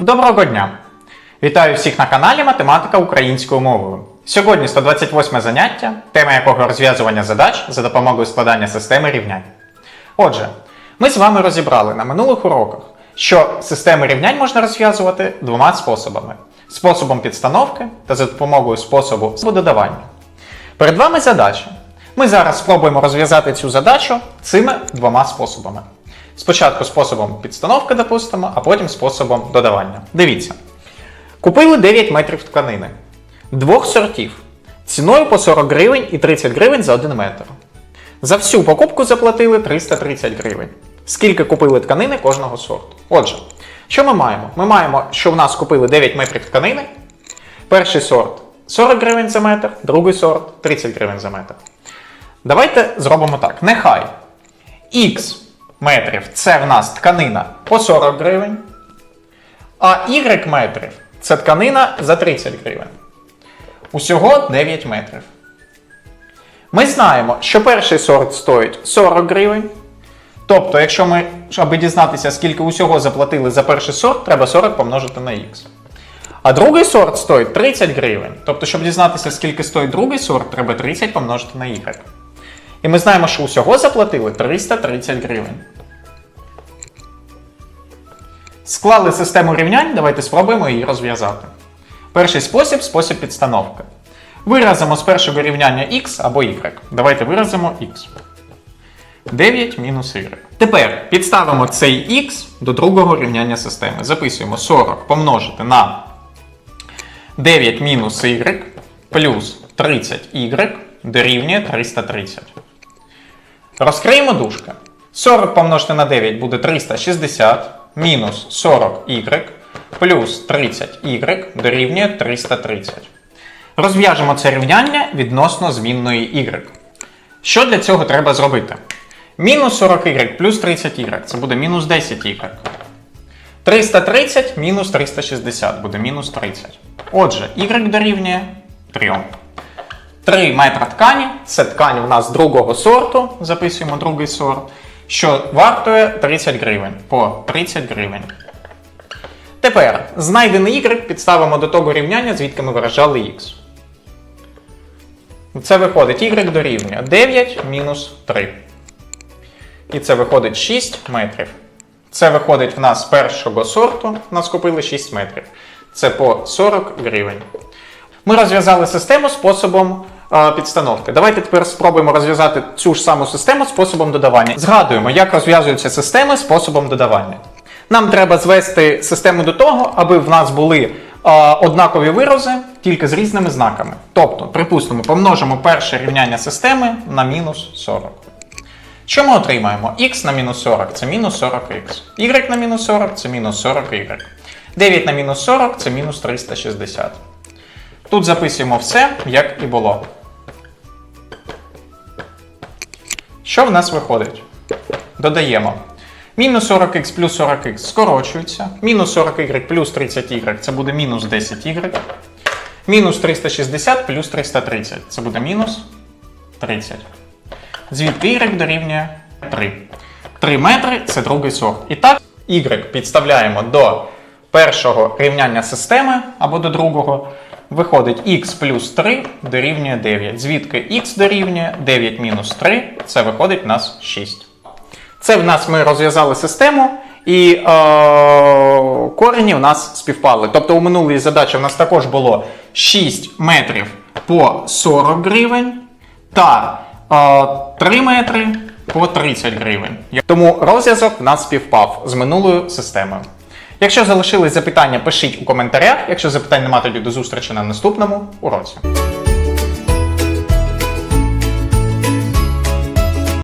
Доброго дня! Вітаю всіх на каналі Математика українською мовою. Сьогодні 128 заняття, тема якого розв'язування задач за допомогою складання системи рівнянь. Отже, ми з вами розібрали на минулих уроках, що системи рівнянь можна розв'язувати двома способами: способом підстановки та за допомогою способу додавання. Перед вами задача. Ми зараз спробуємо розв'язати цю задачу цими двома способами. Спочатку способом підстановки, допустимо, а потім способом додавання. Дивіться. Купили 9 метрів тканини двох сортів ціною по 40 гривень і 30 гривень за 1 метр. За всю покупку заплатили 330 гривень. Скільки купили тканини кожного сорту? Отже, що ми маємо? Ми маємо, що в нас купили 9 метрів тканини. Перший сорт 40 гривень за метр, другий сорт 30 гривень за метр. Давайте зробимо так. Нехай Х метрів це в нас тканина по 40 гривень, а Y метрів це тканина за 30 гривень. Усього 9 метрів. Ми знаємо, що перший сорт стоїть 40 гривень. Тобто, якщо ми, аби дізнатися, скільки усього заплатили за перший сорт, треба 40 помножити на х. А другий сорт стоїть 30 гривень. Тобто, щоб дізнатися, скільки стоїть другий сорт, треба 30 помножити на y. І ми знаємо, що усього заплатили 330 гривень. Склали систему рівнянь, давайте спробуємо її розв'язати. Перший спосіб спосіб підстановки. Виразимо з першого рівняння x або y. Давайте виразимо x. 9 мінус y. Тепер підставимо цей x до другого рівняння системи. Записуємо 40 помножити на 9 мінус y плюс 30y дорівнює 330. Розкриємо дужки. 40 помножити на 9 буде 360, мінус 40y плюс 30y дорівнює 330. Розв'яжемо це рівняння відносно змінної y. Що для цього треба зробити? Мінус 40y плюс 30y це буде мінус 10y. 330 мінус 360 буде мінус 30. Отже, y дорівнює 3. 3 метра ткані це ткань в нас другого сорту, записуємо другий сорт, що вартує 30 гривень по 30 гривень. Тепер знайдений y підставимо до того рівняння, звідки ми виражали x. Це виходить y дорівнює 9 мінус 3. І це виходить 6 метрів. Це виходить в нас першого сорту, нас купили 6 метрів. Це по 40 гривень. Ми розв'язали систему способом підстановки. Давайте тепер спробуємо розв'язати цю ж саму систему способом додавання. Згадуємо, як розв'язуються системи способом додавання. Нам треба звести систему до того, аби в нас були е, однакові вирази, тільки з різними знаками. Тобто, припустимо, помножимо перше рівняння системи на мінус 40. Що ми отримаємо? Х на мінус 40 це мінус 40х. Y на мінус 40 це мінус 40y. 9 на мінус 40 це мінус 360. Тут записуємо все, як і було. Що в нас виходить? Додаємо. Мінус 40х плюс 40х скорочується. Мінус 40y плюс 30y це буде мінус 10y. Мінус 360 плюс 330 це буде мінус 30. Звідти y дорівнює 3. 3 метри це другий сорт. І так, y підставляємо до першого рівняння системи або до другого. Виходить х плюс 3 дорівнює 9. Звідки х дорівнює 9 мінус 3, це виходить в нас 6. Це в нас ми розв'язали систему, і е, корені в нас співпали. Тобто у минулій задачі в нас також було 6 метрів по 40 гривень та е, 3 метри по 30 гривень. Тому розв'язок в нас співпав з минулою системою. Якщо залишились запитання, пишіть у коментарях. Якщо запитань немає, тоді до зустрічі на наступному уроці.